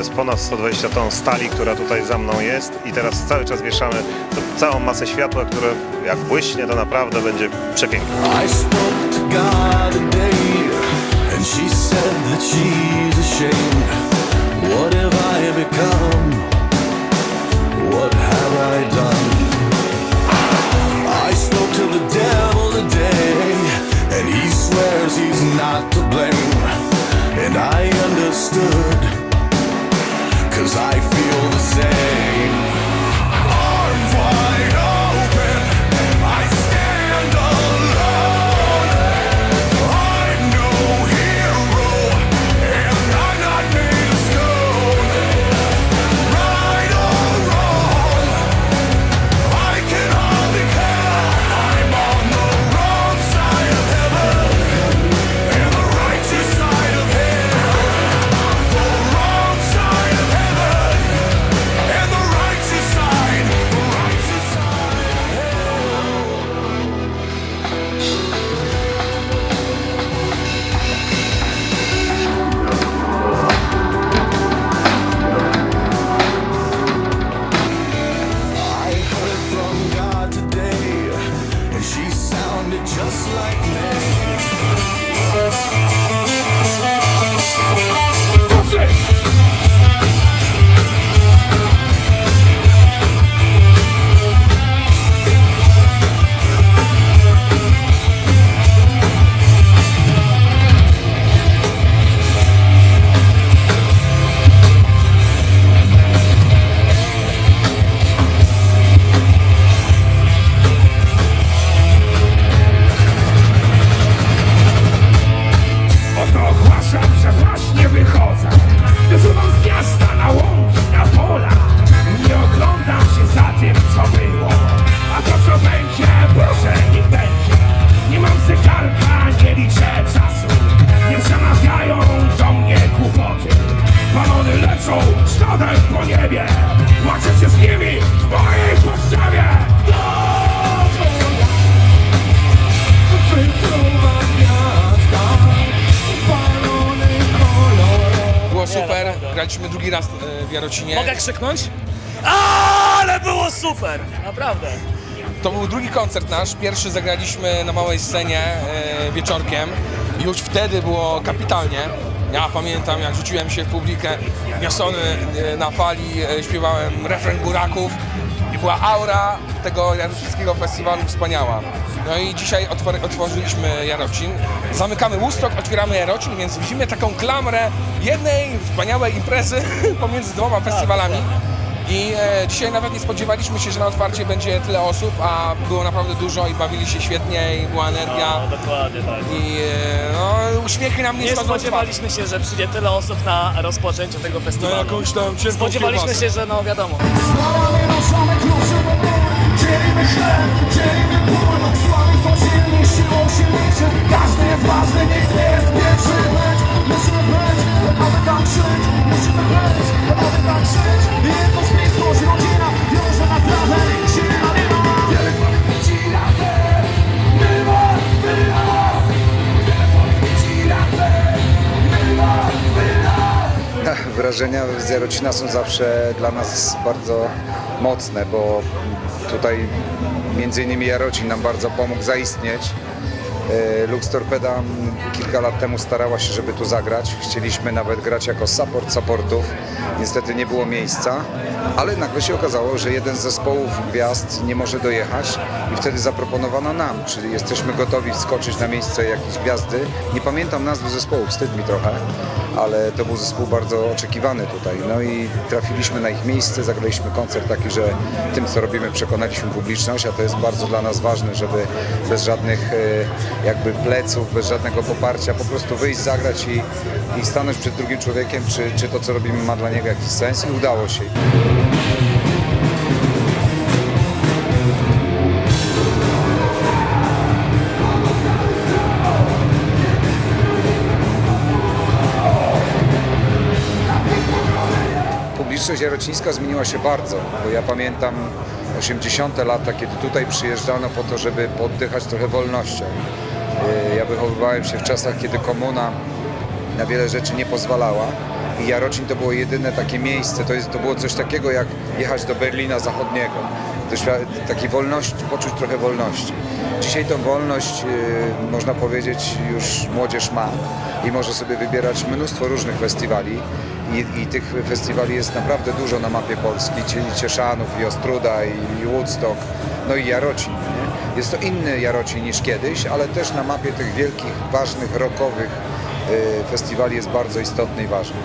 jest ponad 120 ton stali, która tutaj za mną jest i teraz cały czas wieszamy całą masę światła, które jak błyśnie, to naprawdę będzie przepiękne. I spoke to God and she said that she's ashamed. What have I become? What have I done? Graliśmy drugi raz e, w Jarocinie. Mogę krzyknąć? Ale było super! Naprawdę. To był drugi koncert nasz, pierwszy zagraliśmy na małej scenie e, wieczorkiem. Już wtedy było kapitalnie. Ja pamiętam jak rzuciłem się w publikę, niosony e, na fali, e, śpiewałem refren Buraków i była aura tego jarocińskiego festiwalu wspaniała. No i dzisiaj otwor- otworzyliśmy Jarocin. Zamykamy Woodstock, otwieramy Jarocin, więc widzimy taką klamrę jednej wspaniałej imprezy pomiędzy dwoma festiwalami. I e, dzisiaj nawet nie spodziewaliśmy się, że na otwarcie będzie tyle osób, a było naprawdę dużo i bawili się świetnie i była energia. No, dokładnie tak. I e, no, uśmiechy nam nie, Nie schodzą z spodziewaliśmy się, że przyjdzie tyle osób na rozpoczęcie tego twarzy. festiwalu. No jakąś tam cienką Spodziewaliśmy kiełbasę. się, że no wiadomo. Wrażenia z Jarocina są zawsze dla nas bardzo mocne, bo tutaj między innymi Jarocin nam bardzo pomógł zaistnieć. E, Lux Torpeda kilka lat temu starała się, żeby tu zagrać. Chcieliśmy nawet grać jako support supportów. Niestety nie było miejsca, ale nagle się okazało, że jeden z zespołów gwiazd nie może dojechać i wtedy zaproponowano nam, czyli jesteśmy gotowi wskoczyć na miejsce jakiejś gwiazdy. Nie pamiętam nazwy zespołu, wstyd mi trochę, ale to był zespół bardzo oczekiwany tutaj. No i trafiliśmy na ich miejsce, zagraliśmy koncert taki, że tym co robimy przekonaliśmy publiczność, a to jest bardzo dla nas ważne, żeby bez żadnych e, jakby pleców, bez żadnego poparcia po prostu wyjść, zagrać i, i stanąć przed drugim człowiekiem, czy, czy to co robimy ma dla niego jakiś sens i udało się. Jarocińska zmieniła się bardzo, bo ja pamiętam 80. lata, kiedy tutaj przyjeżdżano po to, żeby poddychać trochę wolnością. E, Ja wychowywałem się w czasach, kiedy komuna na wiele rzeczy nie pozwalała i Jarocin to było jedyne takie miejsce, to, jest, to było coś takiego jak jechać do Berlina Zachodniego, takiej wolności, poczuć trochę wolności. Dzisiaj tą wolność, y, można powiedzieć, już młodzież ma i może sobie wybierać mnóstwo różnych festiwali i, i tych festiwali jest naprawdę dużo na mapie Polski, czyli Cieszanów i Ostruda i, Woodstock, no i Jarocin. Nie? Jest to inny Jarocin niż kiedyś, ale też na mapie tych wielkich, ważnych, rockowych y, festiwali jest bardzo istotny i ważny.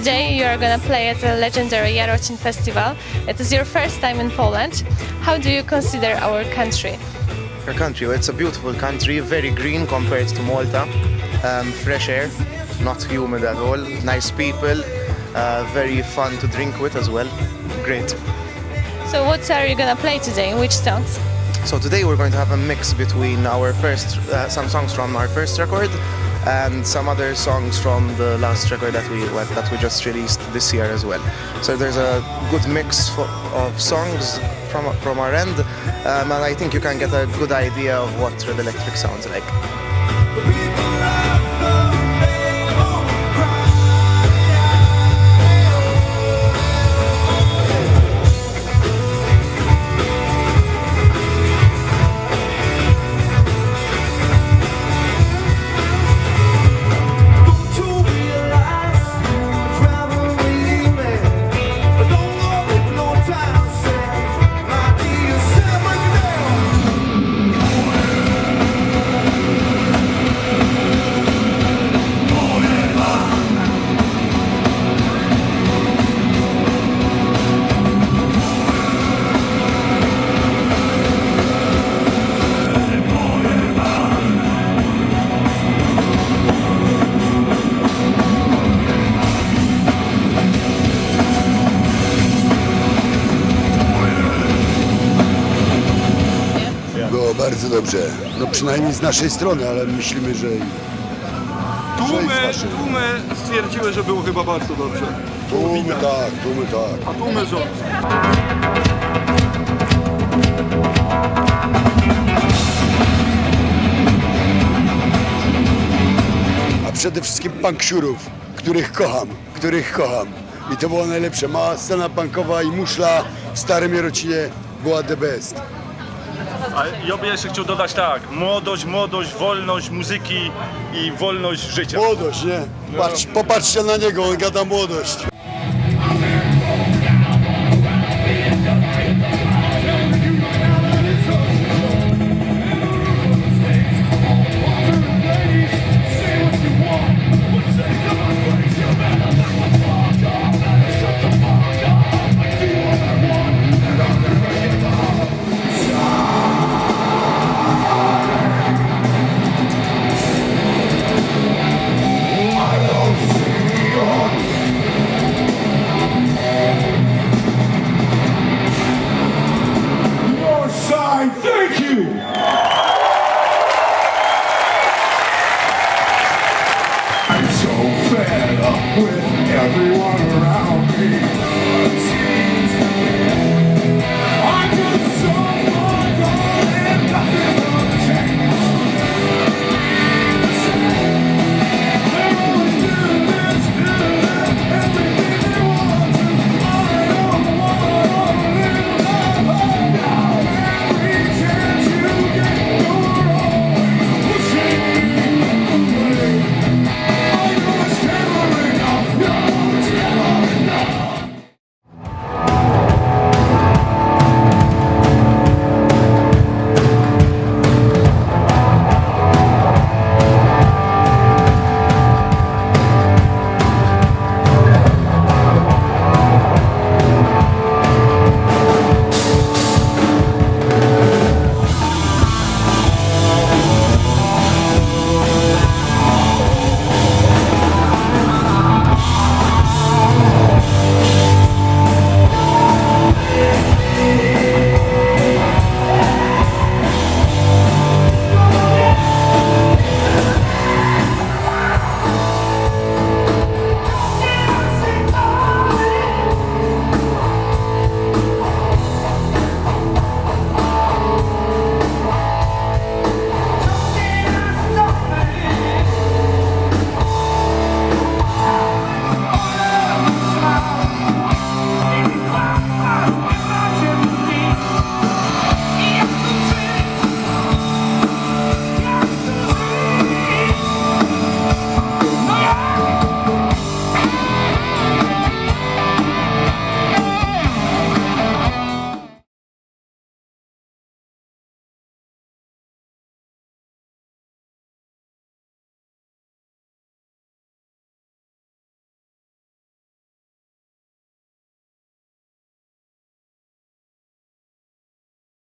Today you are gonna play at the legendary Jarocin Festival. It is your first time in Poland. How do you consider our country? Our country, well, it's a beautiful country, very green compared to Malta. Um, fresh air, not humid at all. Nice people, uh, very fun to drink with as well. Great. So what are you gonna play today? Which songs? So today we're going to have a mix between our first, uh, some songs from our first record, and some other songs from the last record that we what, that we just released this year as well. So there's a good mix for, of songs from from our end, um, and I think you can get a good idea of what Red Electric sounds like. Dobrze. No przynajmniej z naszej strony, ale myślimy, że, Tłumy, tłumy stwierdziły, że było chyba bardzo dobrze. Tłumy tak, tłumy tak. A tłumy rząd. A przede wszystkim punksiurów, których kocham, których kocham. I to było najlepsze. Mała scena punkowa i muszla w Starym Jarocinie była the best. A ja bym jeszcze chciał dodać tak, młodość, młodość, wolność muzyki i wolność życia. Młodość, nie? Patrz, popatrzcie na niego, on gada młodość. everyone around.